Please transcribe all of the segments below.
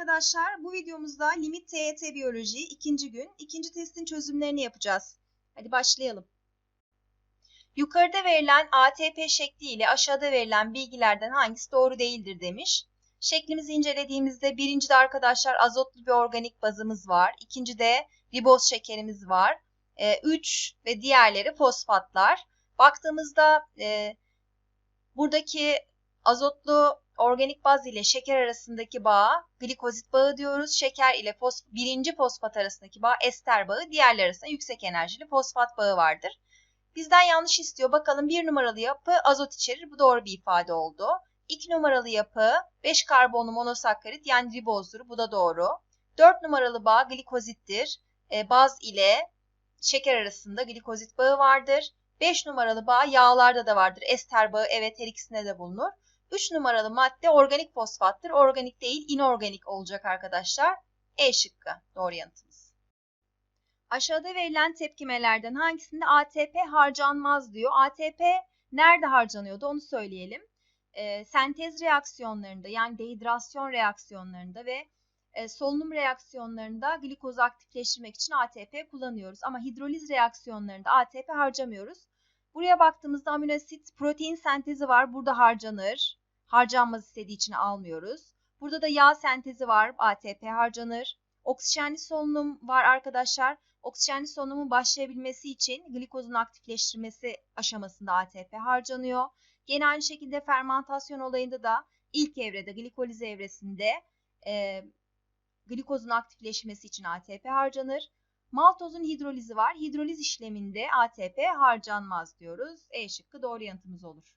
arkadaşlar. Bu videomuzda limit TYT biyoloji ikinci gün ikinci testin çözümlerini yapacağız. Hadi başlayalım. Yukarıda verilen ATP şekli ile aşağıda verilen bilgilerden hangisi doğru değildir demiş. Şeklimizi incelediğimizde birincide arkadaşlar azotlu bir organik bazımız var. İkincide riboz şekerimiz var. 3 e, ve diğerleri fosfatlar. Baktığımızda e, buradaki azotlu organik baz ile şeker arasındaki bağa glikozit bağı diyoruz. Şeker ile fos birinci fosfat arasındaki bağ ester bağı. Diğerleri arasında yüksek enerjili fosfat bağı vardır. Bizden yanlış istiyor. Bakalım bir numaralı yapı azot içerir. Bu doğru bir ifade oldu. 2 numaralı yapı 5 karbonlu monosakkarit yani ribozdur. Bu da doğru. 4 numaralı bağ glikozittir. E, baz ile şeker arasında glikozit bağı vardır. 5 numaralı bağ yağlarda da vardır. Ester bağı evet her ikisinde de bulunur. 3 numaralı madde organik fosfattır. Organik değil inorganik olacak arkadaşlar. E şıkkı doğru yanıtımız. Aşağıda verilen tepkimelerden hangisinde ATP harcanmaz diyor. ATP nerede harcanıyordu onu söyleyelim. E, sentez reaksiyonlarında yani dehidrasyon reaksiyonlarında ve e, solunum reaksiyonlarında glikozu aktifleştirmek için ATP kullanıyoruz. Ama hidroliz reaksiyonlarında ATP harcamıyoruz. Buraya baktığımızda amino asit protein sentezi var. Burada harcanır harcanmaz istediği için almıyoruz. Burada da yağ sentezi var. ATP harcanır. Oksijenli solunum var arkadaşlar. Oksijenli solunumun başlayabilmesi için glikozun aktifleştirmesi aşamasında ATP harcanıyor. Gene aynı şekilde fermentasyon olayında da ilk evrede glikoliz evresinde e, glikozun aktifleşmesi için ATP harcanır. Maltozun hidrolizi var. Hidroliz işleminde ATP harcanmaz diyoruz. E şıkkı doğru yanıtımız olur.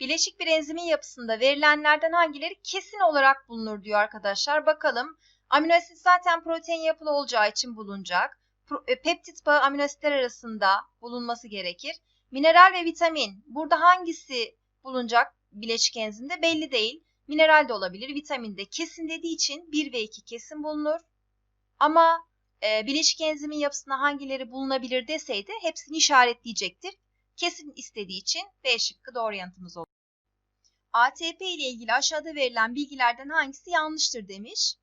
Bileşik bir enzimin yapısında verilenlerden hangileri kesin olarak bulunur diyor arkadaşlar. Bakalım. Amino asit zaten protein yapılı olacağı için bulunacak. E, peptit bağı amino asitler arasında bulunması gerekir. Mineral ve vitamin. Burada hangisi bulunacak bileşik enzimde belli değil. Mineral de olabilir, vitamin de kesin dediği için 1 ve 2 kesin bulunur. Ama e, bileşik enzimin yapısında hangileri bulunabilir deseydi hepsini işaretleyecektir. Kesin istediği için B şıkkı doğru yanıtımız olur. ATP ile ilgili aşağıda verilen bilgilerden hangisi yanlıştır demiş.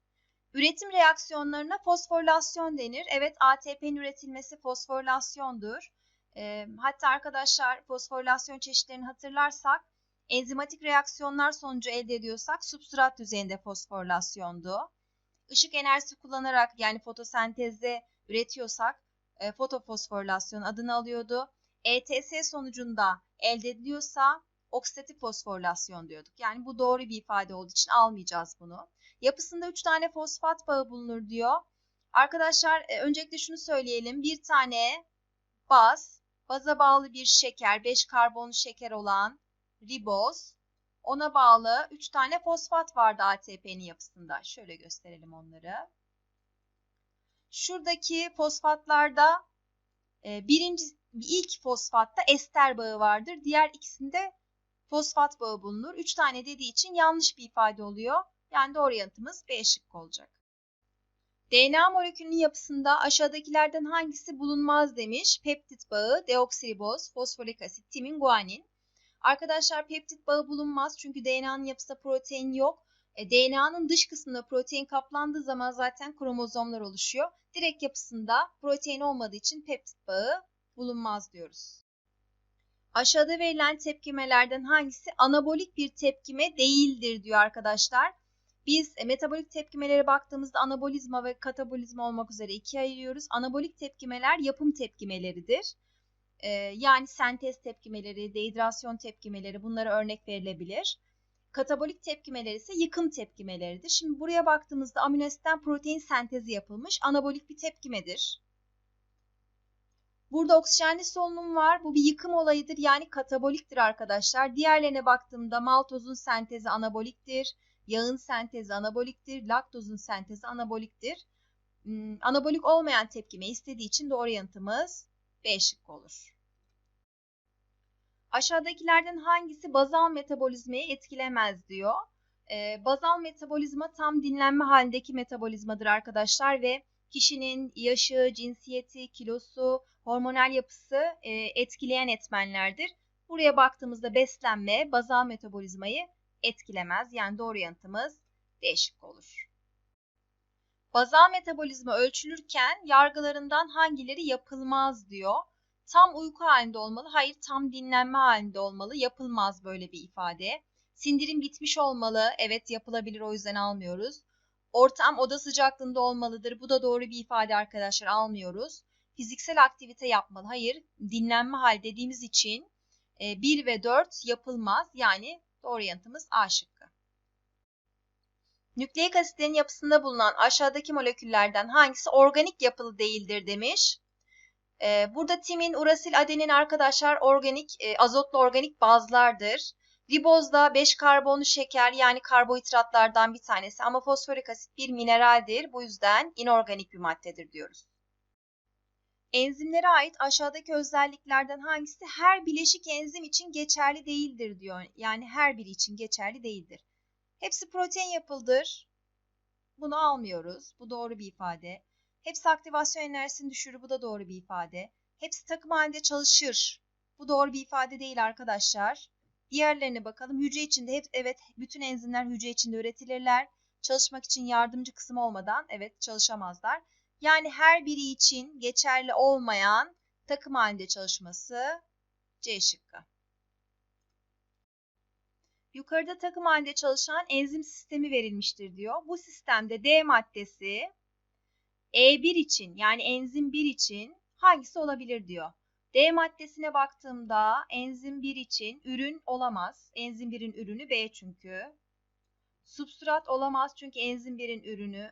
Üretim reaksiyonlarına fosforilasyon denir. Evet ATP'nin üretilmesi fosforilasyondur. E, hatta arkadaşlar fosforilasyon çeşitlerini hatırlarsak enzimatik reaksiyonlar sonucu elde ediyorsak substrat düzeyinde fosforilasyondu. Işık enerjisi kullanarak yani fotosentezde üretiyorsak e, fotofosforilasyon adını alıyordu. ETS sonucunda elde ediliyorsa oksidatif fosforilasyon diyorduk. Yani bu doğru bir ifade olduğu için almayacağız bunu. Yapısında 3 tane fosfat bağı bulunur diyor. Arkadaşlar e, öncelikle şunu söyleyelim. Bir tane baz, baza bağlı bir şeker, 5 karbonlu şeker olan riboz, ona bağlı 3 tane fosfat vardı ATP'nin yapısında. Şöyle gösterelim onları. Şuradaki fosfatlarda e, birinci ilk fosfatta ester bağı vardır. Diğer ikisinde fosfat bağı bulunur. 3 tane dediği için yanlış bir ifade oluyor. Yani doğru yanıtımız B şıkkı olacak. DNA molekülünün yapısında aşağıdakilerden hangisi bulunmaz demiş. Peptit bağı, deoksiriboz, fosforik asit, timin, guanin. Arkadaşlar peptit bağı bulunmaz çünkü DNA'nın yapısında protein yok. E, DNA'nın dış kısmında protein kaplandığı zaman zaten kromozomlar oluşuyor. Direkt yapısında protein olmadığı için peptit bağı bulunmaz diyoruz. Aşağıda verilen tepkimelerden hangisi anabolik bir tepkime değildir diyor arkadaşlar. Biz e, metabolik tepkimelere baktığımızda anabolizma ve katabolizma olmak üzere ikiye ayırıyoruz. Anabolik tepkimeler yapım tepkimeleridir. Ee, yani sentez tepkimeleri, dehidrasyon tepkimeleri bunlara örnek verilebilir. Katabolik tepkimeler ise yıkım tepkimeleridir. Şimdi buraya baktığımızda amino asitten protein sentezi yapılmış anabolik bir tepkimedir. Burada oksijenli solunum var. Bu bir yıkım olayıdır. Yani kataboliktir arkadaşlar. Diğerlerine baktığımda maltozun sentezi anaboliktir. Yağın sentezi anaboliktir. Laktozun sentezi anaboliktir. Hmm, anabolik olmayan tepkime istediği için doğru yanıtımız B şıkkı olur. Aşağıdakilerden hangisi bazal metabolizmayı etkilemez diyor. Ee, bazal metabolizma tam dinlenme halindeki metabolizmadır arkadaşlar ve kişinin yaşı, cinsiyeti, kilosu, hormonal yapısı e, etkileyen etmenlerdir. Buraya baktığımızda beslenme bazal metabolizmayı etkilemez. Yani doğru yanıtımız D şıkkı olur. Bazal metabolizma ölçülürken yargılarından hangileri yapılmaz diyor. Tam uyku halinde olmalı. Hayır tam dinlenme halinde olmalı. Yapılmaz böyle bir ifade. Sindirim bitmiş olmalı. Evet yapılabilir o yüzden almıyoruz. Ortam oda sıcaklığında olmalıdır. Bu da doğru bir ifade arkadaşlar almıyoruz. Fiziksel aktivite yapmalı. Hayır dinlenme hal dediğimiz için 1 e, ve 4 yapılmaz. Yani doğru yanıtımız A şıkkı. Nükleik asitlerin yapısında bulunan aşağıdaki moleküllerden hangisi organik yapılı değildir demiş. Ee, burada timin, urasil, adenin arkadaşlar organik, e, azotlu organik bazlardır. Riboz da 5 karbonlu şeker yani karbohidratlardan bir tanesi ama fosforik asit bir mineraldir. Bu yüzden inorganik bir maddedir diyoruz. Enzimlere ait aşağıdaki özelliklerden hangisi her bileşik enzim için geçerli değildir diyor. Yani her biri için geçerli değildir. Hepsi protein yapıldır. Bunu almıyoruz. Bu doğru bir ifade. Hepsi aktivasyon enerjisini düşürür. Bu da doğru bir ifade. Hepsi takım halinde çalışır. Bu doğru bir ifade değil arkadaşlar. Diğerlerine bakalım. Hücre içinde hep evet bütün enzimler hücre içinde üretilirler. Çalışmak için yardımcı kısım olmadan evet çalışamazlar. Yani her biri için geçerli olmayan takım halinde çalışması C şıkkı. Yukarıda takım halinde çalışan enzim sistemi verilmiştir diyor. Bu sistemde D maddesi E1 için yani enzim 1 için hangisi olabilir diyor. D maddesine baktığımda enzim 1 için ürün olamaz. Enzim 1'in ürünü B çünkü. Substrat olamaz çünkü enzim 1'in ürünü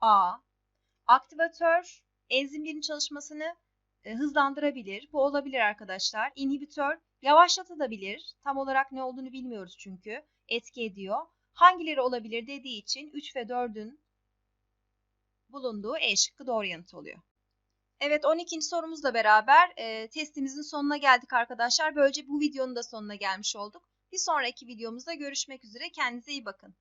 A. Aktivatör enzim 1'in çalışmasını e, hızlandırabilir. Bu olabilir arkadaşlar. İnhibitör yavaşlatabilir. Tam olarak ne olduğunu bilmiyoruz çünkü. Etki ediyor. Hangileri olabilir dediği için 3 ve 4'ün bulunduğu E şıkkı doğru yanıt oluyor. Evet 12. sorumuzla beraber e, testimizin sonuna geldik arkadaşlar. Böylece bu videonun da sonuna gelmiş olduk. Bir sonraki videomuzda görüşmek üzere. Kendinize iyi bakın.